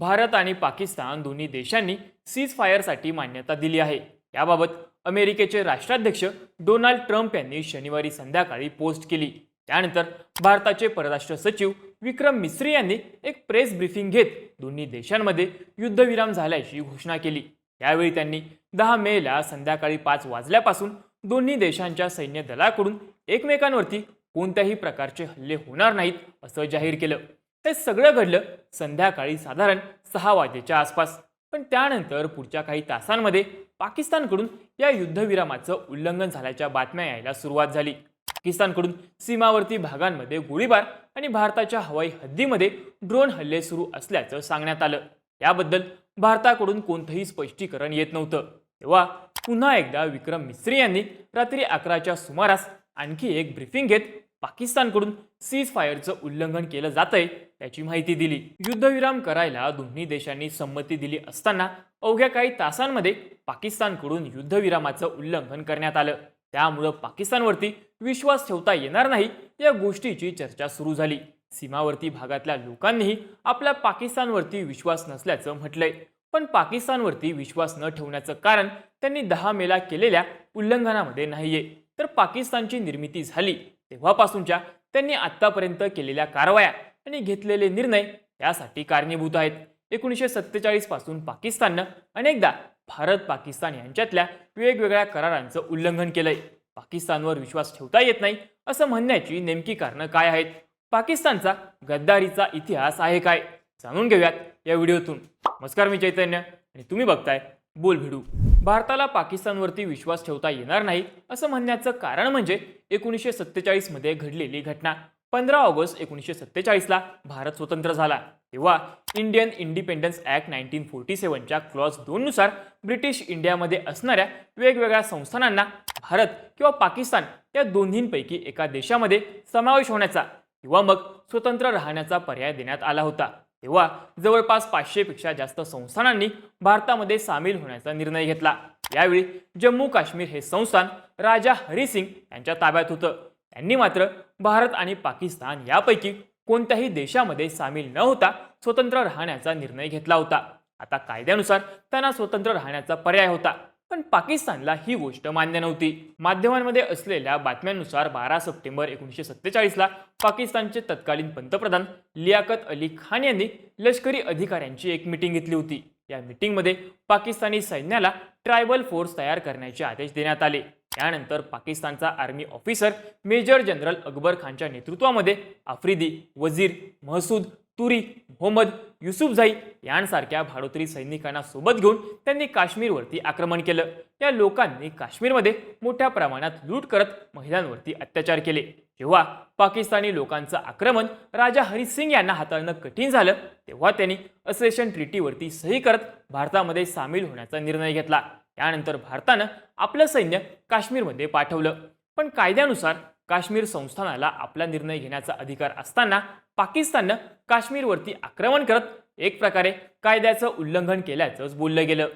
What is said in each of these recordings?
भारत आणि पाकिस्तान दोन्ही देशांनी सीज फायरसाठी मान्यता दिली आहे. याबाबत अमेरिकेचे राष्ट्राध्यक्ष डोनाल्ड ट्रम्प यांनी शनिवारी संध्याकाळी पोस्ट केली. त्यानंतर भारताचे परराष्ट्र सचिव विक्रम मिस्री यांनी एक प्रेस ब्रीफिंग घेत दोन्ही देशांमध्ये युद्धविराम झाल्याची घोषणा केली. यावेळी त्यांनी दहा मेला संध्याकाळी पाच वाजल्यापासून दोन्ही देशांच्या सैन्य दलाकडून एकमेकांवरती कोणत्याही प्रकारचे हल्ले होणार नाहीत असं जाहीर केलं. हे सगळं घडलं संध्याकाळी साधारण सहा वाजेच्या आसपास. पण त्यानंतर पुढच्या काही तासांमध्ये पाकिस्तानकडून या युद्धविरामाचं उल्लंघन झाल्याच्या बातम्या यायला सुरुवात झाली. पाकिस्तानकडून सीमावर्ती भागांमध्ये गोळीबार आणि भारताच्या हवाई हद्दीमध्ये ड्रोन हल्ले सुरू असल्याचं सांगण्यात आलं. याबद्दल भारताकडून कोणतंही स्पष्टीकरण येत नव्हतं. तेव्हा पुन्हा एकदा विक्रम मिस्त्री यांनी रात्री अकराच्या सुमारास आणखी एक ब्रीफिंग घेत पाकिस्तानकडून सीज फायरचं उल्लंघन केलं जातंय त्याची माहिती दिली. युद्धविराम करायला दोन्ही देशांनी संमती दिली असताना अवघ्या काही तासांमध्ये पाकिस्तानकडून युद्धविरामाचं उल्लंघन करण्यात आलं. त्यामुळं पाकिस्तानवरती विश्वास ठेवता येणार नाही या गोष्टीची चर्चा सुरू झाली. सीमावर्ती भागातल्या लोकांनीही आपल्या पाकिस्तानवरती विश्वास नसल्याचं म्हटलंय. पण पाकिस्तानवरती विश्वास न ठेवण्याचं कारण त्यांनी दहा मेला केलेल्या उल्लंघनामध्ये नाहीये. तर पाकिस्तानची निर्मिती झाली. तेव्हापासूनच्या त्यांनी आत्तापर्यंत केलेल्या कारवाया आणि घेतलेले निर्णय यासाठी कारणीभूत आहेत. एकोणीसशे सत्तेचाळीसपासून पाकिस्ताननं अनेकदा भारत पाकिस्तान यांच्यातल्या वेगवेगळ्या करारांचं उल्लंघन केलंय. पाकिस्तानवर विश्वास ठेवता येत नाही असं म्हणण्याची नेमकी कारणं काय आहेत? पाकिस्तानचा गद्दारीचा इतिहास आहे काय? जाणून घेऊयात या व्हिडिओतून. नमस्कार मी चैतन्य आणि तुम्ही बघताय बोल भिडू भारताला पाकिस्तानवरती विश्वास ठेवता येणार नाही असं म्हणण्याचं कारण म्हणजे एकोणीसशे सत्तेचाळीसमध्ये घडलेली घटना. पंधरा ऑगस्ट एकोणीसशे सत्तेचाळीसला भारत स्वतंत्र झाला. तेव्हा Indian independence act nineteen forty सेवनच्या clause दोननुसार ब्रिटिश इंडियामध्ये असणाऱ्या वेगवेगळ्या संस्थानांना भारत किंवा पाकिस्तान या दोन्हींपैकी एका देशामध्ये समावेश होण्याचा किंवा मग स्वतंत्र राहण्याचा पर्याय देण्यात आला होता. तेव्हा जवळपास पाचशेपेक्षा जास्त संस्थानांनी भारतामध्ये सामील होण्याचा निर्णय घेतला. यावेळी जम्मू काश्मीर हे संस्थान राजा हरिसिंग यांच्या ताब्यात होतं. त्यांनी मात्र भारत आणि पाकिस्तान यापैकी कोणत्याही देशामध्ये सामील न होता स्वतंत्र राहण्याचा निर्णय घेतला होता. आता कायद्यानुसार त्यांना स्वतंत्र राहण्याचा पर्याय होता. पण पाकिस्तानला ही गोष्ट मान्य नव्हती. माध्यमांमध्ये असलेल्या बातम्यांनुसार बारा सप्टेंबर एकोणीसशे सत्तेचाळीसला पाकिस्तानचे तत्कालीन पंतप्रधान लियाकत अली खान यांनी लष्करी अधिकाऱ्यांची एक मिटिंग घेतली होती. या मिटिंगमध्ये पाकिस्तानी सैन्याला ट्रायबल फोर्स तयार करण्याचे आदेश देण्यात आले. त्यानंतर पाकिस्तानचा army officer major general Akbar खानच्या नेतृत्वामध्ये आफ्रिदी वजीर महसूद तुरी मोहम्मद युसुफझाई यांसारख्या भाडोत्री सैनिकांना सोबत घेऊन त्यांनी काश्मीरवरती आक्रमण केलं. या लोकांनी काश्मीरमध्ये मोठ्या प्रमाणात लूट करत महिलांवरती अत्याचार केले. जेव्हा पाकिस्तानी लोकांचं आक्रमण राजा हरिसिंग यांना हाताळणं कठीण झालं तेव्हा त्यांनी असेशन ट्रिटीवरती सही करत भारतामध्ये सामील होण्याचा निर्णय घेतला. त्यानंतर भारतानं आपलं सैन्य काश्मीरमध्ये पाठवलं. पण कायद्यानुसार काश्मीर संस्थानाला आपला निर्णय घेण्याचा अधिकार असताना पाकिस्ताननं काश्मीरवरती आक्रमण करत एक प्रकारे कायद्याचं उल्लंघन केल्याचंच बोललं गेलं.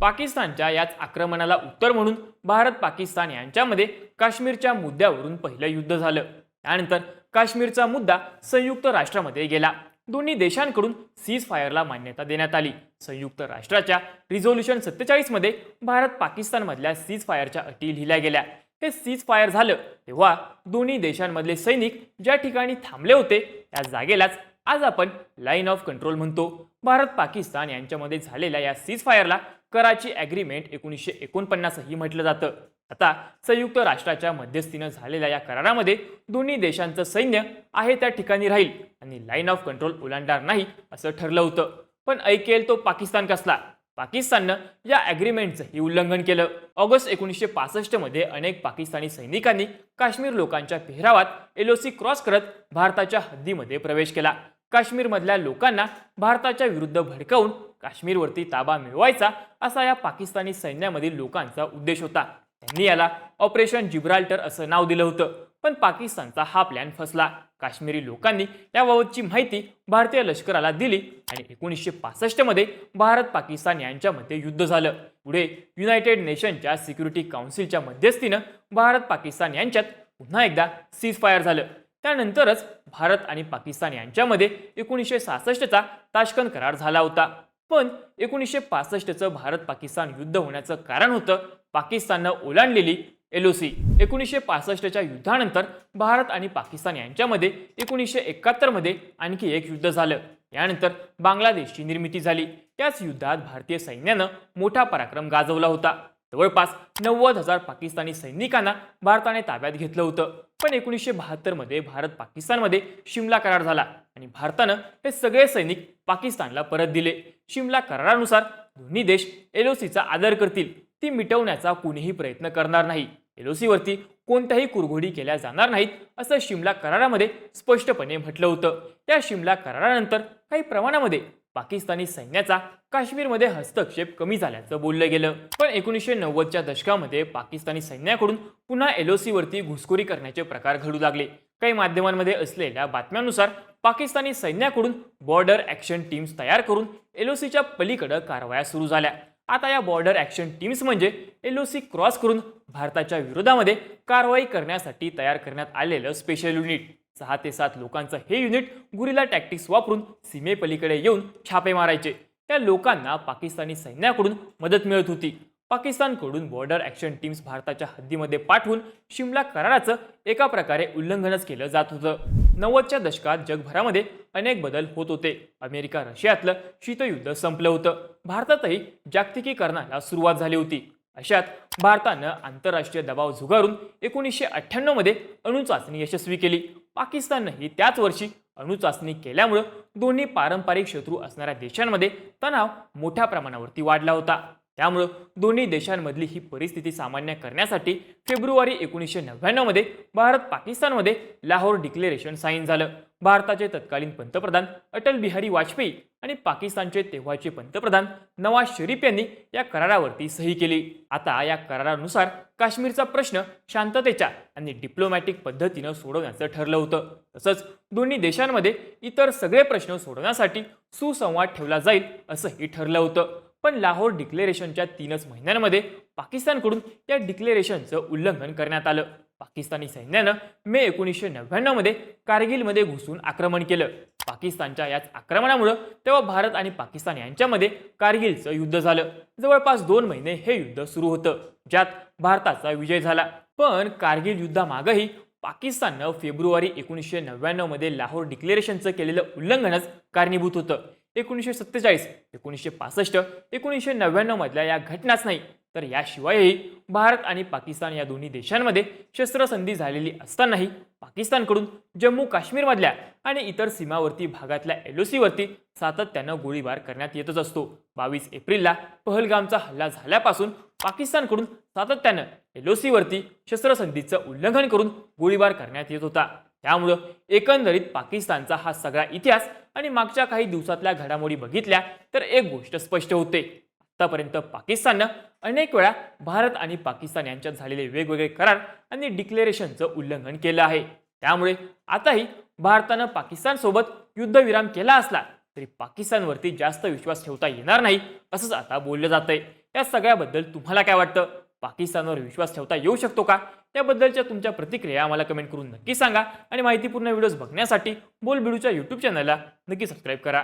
पाकिस्तानच्या याच आक्रमणाला उत्तर म्हणून भारत पाकिस्तान यांच्यामध्ये काश्मीरच्या मुद्द्यावरून पहिलं युद्ध झालं. त्यानंतर काश्मीरचा मुद्दा संयुक्त राष्ट्रामध्ये गेला. दोन्ही देशांकडून सीज फायरला मान्यता देण्यात आली. संयुक्त राष्ट्राच्या रिझोल्युशन सत्तेचाळीसमध्ये भारत पाकिस्तानमधल्या सीज फायरच्या अटी लिहिल्या गेल्या. हे सीज फायर झालं. तेव्हा दोन्ही देशांमधले सैनिक ज्या ठिकाणी थांबले होते त्या जागेलाच आज आपण लाईन ऑफ कंट्रोल म्हणतो. भारत पाकिस्तान यांच्यामध्ये झालेल्या या सीज फायरला कराची ॲग्रीमेंट एकोणीसशे एकोणपन्नासही म्हटलं जातं. आता संयुक्त राष्ट्राच्या मध्यस्थीनं झालेल्या या करारामध्ये दोन्ही देशांचं सैन्य आहे त्या ठिकाणी राहील आणि लाईन ऑफ कंट्रोल ओलांडणार नाही असं ठरलं होतं. पण ऐकेल तो पाकिस्तान कसला? पाकिस्ताननं या ॲग्रीमेंटचंही उल्लंघन केलं. ऑगस्ट एकोणीसशे पासष्टमध्ये अनेक पाकिस्तानी सैनिकांनी काश्मीर लोकांच्या पेहरावात एलओसी क्रॉस करत भारताच्या हद्दीमध्ये प्रवेश केला. काश्मीरमधल्या लोकांना भारताच्या विरुद्ध भडकवून काश्मीरवरती ताबा मिळवायचा असा या पाकिस्तानी सैन्यामधील लोकांचा उद्देश होता. त्यांनी याला ऑपरेशन जिब्राल्टर असं नाव दिलं होतं. पण पाकिस्तानचा हा प्लॅन फसला. काश्मीरी लोकांनी याबाबतची माहिती भारतीय लष्कराला दिली आणि एकोणीसशे पासष्टमध्ये भारत पाकिस्तान यांच्यामध्ये युद्ध झालं. पुढे युनायटेड नेशनच्या सिक्युरिटी काउन्सिलच्या मध्यस्थीनं भारत पाकिस्तान यांच्यात पुन्हा एकदा सीज फायर झालं. त्यानंतरच भारत आणि पाकिस्तान यांच्यामध्ये एकोणीसशे सहासष्टचा ताशकन करार झाला होता. पण एकोणीसशे पासष्टचं भारत पाकिस्तान युद्ध होण्याचं कारण होतं पाकिस्ताननं ओलांडलेली एलओसी एकोणीसशे पासष्टच्या युद्धानंतर भारत आणि पाकिस्तान यांच्यामध्ये एकोणीसशे एकाहत्तरमध्ये आणखी एक युद्ध झालं. यानंतर बांगलादेशची निर्मिती झाली. त्याच युद्धात भारतीय सैन्यानं मोठा पराक्रम गाजवला होता. जवळपास नव्वद हजार पाकिस्तानी सैनिकांना भारताने ताब्यात घेतलं होतं. पण एकोणीसशे बहात्तरमध्ये भारत पाकिस्तानमध्ये शिमला करार झाला आणि भारतानं हे सगळे सैनिक पाकिस्तानला परत दिले. शिमला करारानुसार दोन्ही देश एलओसीचा आदर करतील. ती मिटवण्याचा कुणीही प्रयत्न करणार नाही. एलओसीवरती कोणत्याही कुरघोडी केल्या जाणार नाहीत असं शिमला करारामध्ये स्पष्टपणे म्हटलं होतं. त्या शिमला करारानंतर काही प्रमाणामध्ये पाकिस्तानी सैन्याचा काश्मीरमध्ये हस्तक्षेप कमी झाल्याचं बोललं गेलं. पण एकोणीसशे नव्वदच्या दशकामध्ये पाकिस्तानी सैन्याकडून पुन्हा एलओसीवरती घुसखोरी करण्याचे प्रकार घडू लागले. काही माध्यमांमध्ये असलेल्या बातम्यांनुसार पाकिस्तानी सैन्याकडून बॉर्डर ॲक्शन टीम्स तयार करून एलओसीच्या पलीकडं कारवाया सुरू झाल्या. आता या बॉर्डर ॲक्शन टीम्स म्हणजे एल ओ सी क्रॉस करून भारताच्या विरोधामध्ये कारवाई करण्यासाठी तयार करण्यात आलेलं स्पेशल युनिट सहा ते सात लोकांचं हे युनिट गुरिला टॅक्टिक्स वापरून सीमेपलीकडे येऊन छापे मारायचे. त्या लोकांना पाकिस्तानी सैन्याकडून मदत मिळत होती. पाकिस्तानकडून बॉर्डर ॲक्शन टीम्स भारताच्या हद्दीमध्ये पाठवून शिमला कराराचं एका प्रकारे उल्लंघनच केलं जात होतं. नव्वदच्या दशकात जगभरामध्ये अनेक बदल होत होते. अमेरिका रशियातलं शीतयुद्ध संपलं होतं. भारतातही जागतिकीकरणाला सुरुवात झाली होती. अशात भारतानं आंतरराष्ट्रीय दबाव झुगारून एकोणीसशे अठ्ठ्याण्णवमध्ये अणुचाचणी यशस्वी केली. पाकिस्ताननंही त्याच वर्षी अणुचाचणी केल्यामुळं दोन्ही पारंपरिक शत्रू असणाऱ्या देशांमध्ये तणाव मोठ्या प्रमाणावरती वाढला होता. त्यामुळं दोन्ही देशांमधली ही परिस्थिती सामान्य करण्यासाठी फेब्रुवारी एकोणीसशे नव्याण्णवमध्ये भारत पाकिस्तानमध्ये लाहोर डिक्लेरेशन साईन झालं. भारताचे तत्कालीन पंतप्रधान अटल बिहारी वाजपेयी आणि पाकिस्तानचे तेव्हाचे पंतप्रधान नवाज शरीफ यांनी या करारावरती सही केली. आता या करारानुसार काश्मीरचा प्रश्न शांततेच्या आणि डिप्लोमॅटिक पद्धतीनं सोडवण्याचं ठरलं होतं. तसंच दोन्ही देशांमध्ये इतर सगळे प्रश्न सोडवण्यासाठी सुसंवाद ठेवला जाईल असंही ठरलं होतं. पण लाहोर डिक्लेरेशनच्या तीनच महिन्यांमध्ये पाकिस्तानकडून या डिक्लेरेशनचं उल्लंघन करण्यात आलं. पाकिस्तानी सैन्यानं मे एकोणीसशे नव्याण्णवमध्ये कारगिलमध्ये घुसून आक्रमण केलं. पाकिस्तानच्या याच आक्रमणामुळं तेव्हा भारत आणि पाकिस्तान यांच्यामध्ये कारगिलचं युद्ध झालं. जवळपास दोन महिने हे युद्ध सुरू होतं ज्यात भारताचा विजय झाला. पण कारगिल युद्धामागही पाकिस्ताननं फेब्रुवारी एकोणीसशे नव्याण्णवमध्ये लाहोर डिक्लेरेशनचं केलेलं उल्लंघनच कारणीभूत होतं. एकोणीसशे सत्तेचाळीस एकोणीसशे पासष्ट एकोणीसशे नव्याण्णव मधल्या या घटनाच नाही. तर याशिवायही भारत आणि पाकिस्तान या दोन्ही देशांमध्ये शस्त्रसंधी झालेली असतानाही पाकिस्तानकडून जम्मू काश्मीरमधल्या आणि इतर सीमावर्ती भागातल्या एलओसीवरती सातत्यानं गोळीबार करण्यात येतच असतो. बावीस एप्रिलला पहलगामचा हल्ला झाल्यापासून पाकिस्तानकडून सातत्यानं एलओसीवरती शस्त्रसंधीचं उल्लंघन करून गोळीबार करण्यात येत होता. त्यामुळं एकंदरीत पाकिस्तानचा हा सगळा इतिहास आणि मागच्या काही दिवसातल्या घडामोडी बघितल्या तर एक गोष्ट स्पष्ट होते. आतापर्यंत पाकिस्ताननं अनेक वेळा भारत आणि पाकिस्तान यांच्यात झालेले वेगवेगळे करार आणि डिक्लेरेशनचं उल्लंघन केलं आहे. त्यामुळे आताही भारतानं पाकिस्तानसोबत युद्धविराम केला असला तरी पाकिस्तानवरती जास्त विश्वास ठेवता येणार नाही असंच आता बोललं जातंय. या सगळ्याबद्दल तुम्हाला काय वाटतं? पाकिस्तानवर विश्वास ठेवता येऊ शकतो का? त्याबद्दलच्या तुमच्या प्रतिक्रिया आम्हाला कमेंट करून नक्की सांगा आणि माहितीपूर्ण व्हिडिओज बघण्यासाठी बोलबिडूच्या यूट्यूब चॅनलला नक्की सबस्क्राईब करा.